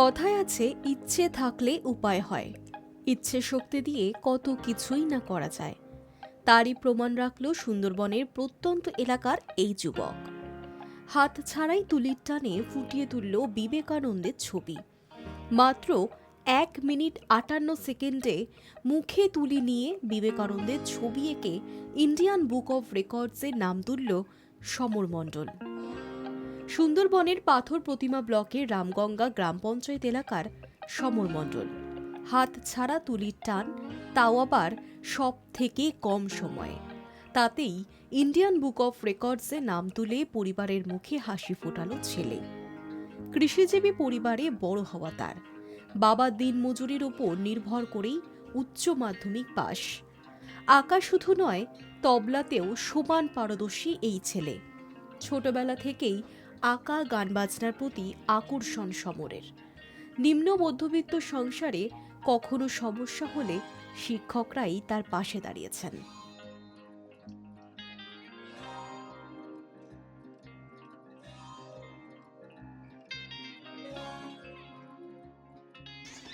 কথায় আছে, ইচ্ছে থাকলে উপায় হয়। ইচ্ছে শক্তি দিয়ে কত কিছুই না করা যায়। তারই প্রমাণ রাখল সুন্দরবনের প্রত্যন্ত এলাকার এই যুবক। হাত ছাড়াই তুলির টানে ফুটিয়ে তুলল বিবেকানন্দের ছবি। মাত্র এক মিনিট আটান্ন সেকেন্ডে মুখে তুলি নিয়ে বিবেকানন্দের ছবি এঁকে ইন্ডিয়ান বুক অফ রেকর্ডসে নাম তুলল সমর মণ্ডল সুন্দরবনের পাথর প্রতিমা ব্লকের রামগঙ্গা গ্রাম পঞ্চায়েত এলাকার সমর মণ্ডল। হাত ছাড়া তুলির টান, তাও আবার সব থেকে কম সময়ে। তাতেই ইন্ডিয়ান বুক অফ রেকর্ডসে নাম তুলে পরিবারের মুখে হাসি ফোটালো ছেলে। কৃষিজীবী পরিবারে বড় হওয়া তার। বাবা দিনমজুরির ওপর নির্ভর করেই উচ্চ মাধ্যমিক পাশ আঁকা শুধু নয়, তবলাতেও সমান পারদর্শী এই ছেলে। ছোটবেলা থেকেই আঁকা গান বাজনার প্রতি আকর্ষণ সমরের। নিম্ন মধ্যবিত্ত সংসারে কখনো সমস্যা হলে শিক্ষকরাই তার পাশে দাঁড়িয়েছেন।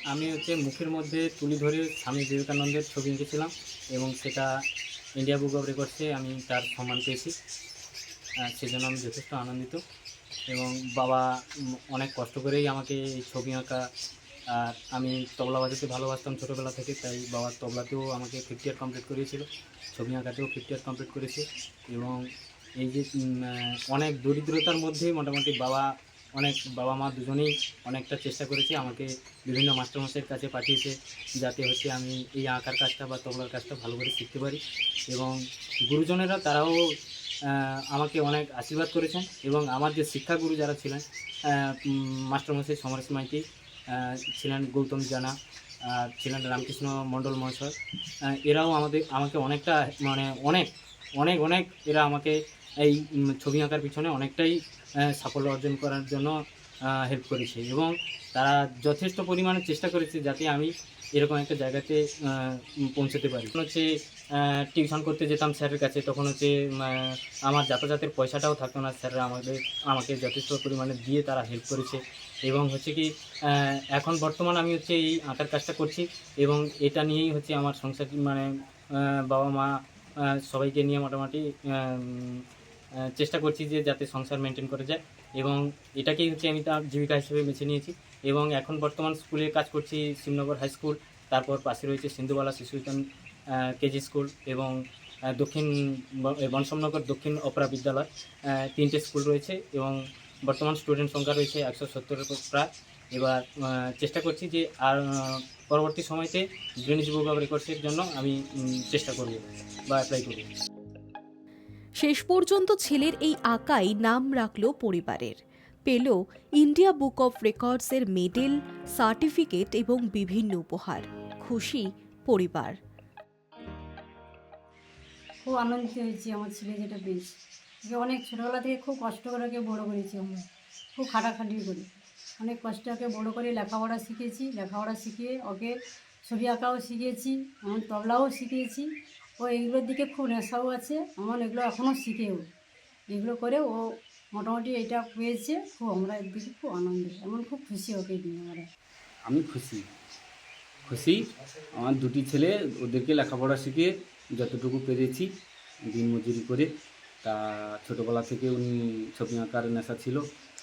আমি হচ্ছে মুখের মধ্যে তুলি ধরে স্বামী বিবেকানন্দের ছবি এঁকেছিলাম এবং সেটা ইন্ডিয়া বুক অফ রেকর্ডসে আমি তার সম্মান পেয়েছি। সেজন্য আমি যথেষ্ট আনন্দিত। এবং বাবা অনেক কষ্ট করেই আমাকে ছবি আঁকা, আর আমি তবলা বাজাতে ভালোবাসতাম ছোটোবেলা থেকে, তাই বাবার তবলাতেও আমাকে ফিফটি ইয়ার কমপ্লিট করিয়েছিল, ছবি আঁকাতেও ফিফটি ইয়ার কমপ্লিট করেছে এবং এই যে অনেক দরিদ্রতার মধ্যে মোটামুটি বাবা, অনেক বাবা মা দুজনেই অনেকটা চেষ্টা করেছে আমাকে বিভিন্ন মাস্টারমশাইয়ের কাছে পাঠিয়েছে, যাতে হচ্ছে আমি এই আঁকার কাজটা বা তবলার কাজটা ভালো করে শিখতে পারি এবং গুরুজনেরা তারাও আমাকে অনেক আশীর্বাদ করেছেন এবং আমার যে শিক্ষাগুরু যারা ছিলেন মাস্টারমশাই সমরেশ মাইতি ছিলেন গৌতম জানা ছিলেন রামকৃষ্ণ মণ্ডল মহাশয় এরাও আমাদের, আমাকে অনেকটা মানে অনেক অনেক অনেক এরা আমাকে এই ছবি আঁকার পিছনে অনেকটাই সাফল্য অর্জন করার জন্য হেল্প করেছে এবং তারা যথেষ্ট পরিমাণে চেষ্টা করেছে যাতে আমি এরকম একটা জায়গাতে পৌঁছতে পারি। তখন হচ্ছে টিউশন করতে যেতাম স্যারের কাছে, তখন হচ্ছে আমার যাতায়াতের পয়সাটাও থাকতো না, স্যাররা আমাদের আমাকে যথেষ্ট পরিমাণে দিয়ে তারা হেল্প করেছে। এবং হচ্ছে কি এখন বর্তমান আমি হচ্ছে এই আঁকার কাজটা করছি এবং এটা নিয়েই হচ্ছে আমার সংসার মানে বাবা মা সবাইকে নিয়ে মোটামুটি চেষ্টা করছি যে যাতে সংসার মেনটেন করে যায়। এবং এটাকেই হচ্ছে আমি তার জীবিকা হিসেবে বেছে নিয়েছি। এবং এখন বর্তমান স্কুলে কাজ করছি শিবনগর হাই স্কুল, তারপর পাশে রয়েছে সিন্ধুবালা শিশুবিজ্ঞান কেজি স্কুল এবং দক্ষিণ বনসমনগর দক্ষিণ অপরা বিদ্যালয় তিনটে স্কুল রয়েছে এবং বর্তমান স্টুডেন্ট সংখ্যা রয়েছে একশো সত্তরের প্রায়। এবার চেষ্টা করছি যে আর পরবর্তী সময়তে গ্রিনিজ বুক অফ রেকর্ডসের জন্য আমি চেষ্টা করব বা অ্যাপ্লাই করব। শেষ পর্যন্ত ছেলের এই আঁকাই নাম রাখল পরিবারের। পেল ইন্ডিয়া বুক অফ রেকর্ডসের মেডেল, সার্টিফিকেট এবং বিভিন্ন উপহার। খুশি পরিবার। খুব আনন্দিত হয়েছি আমার ছেলে যেটা পেয়েছে। অনেক ছোটোবেলা থেকে খুব কষ্ট করে ওকে বড়ো করেছি আমরা। খুব খাটাখাটি করে। অনেক কষ্ট ওকে বড়ো করে লেখাপড়া শিখেছি। লেখাপড়া শিখিয়ে ওকে ছবি আঁকাও শিখিয়েছি এমন তবলাও শিখিয়েছি ও এগুলোর দিকে খুব নেশাও আছে। এমন এগুলো এখনও শিখেও। এগুলো করে ও মোটামুটি এটা পেয়েছে খুব আমরা এর দিকে খুব আনন্দ এমন খুব খুশি ওকে নিয়ে আমরা। আমি খুশি। খুশি? আমার দুটি ছেলে, ওদেরকে লেখাপড়া শিখিয়ে যতটুকু পেরেছি দিনমজুরি করে। তা ছোটোবেলা থেকে উনি ছবি আঁকার নেশা ছিল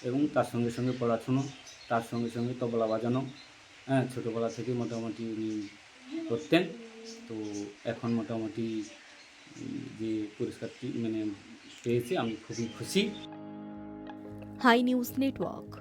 এবং তার সঙ্গে সঙ্গে পড়াশুনো, তার সঙ্গে সঙ্গে তবলা বাজানো। হ্যাঁ ছোটোবেলা থেকে মোটামুটি উনি করতেন। তো এখন মোটামুটি যে পুরস্কারটি মানে পেয়েছে, আমি খুবই খুশি। High news network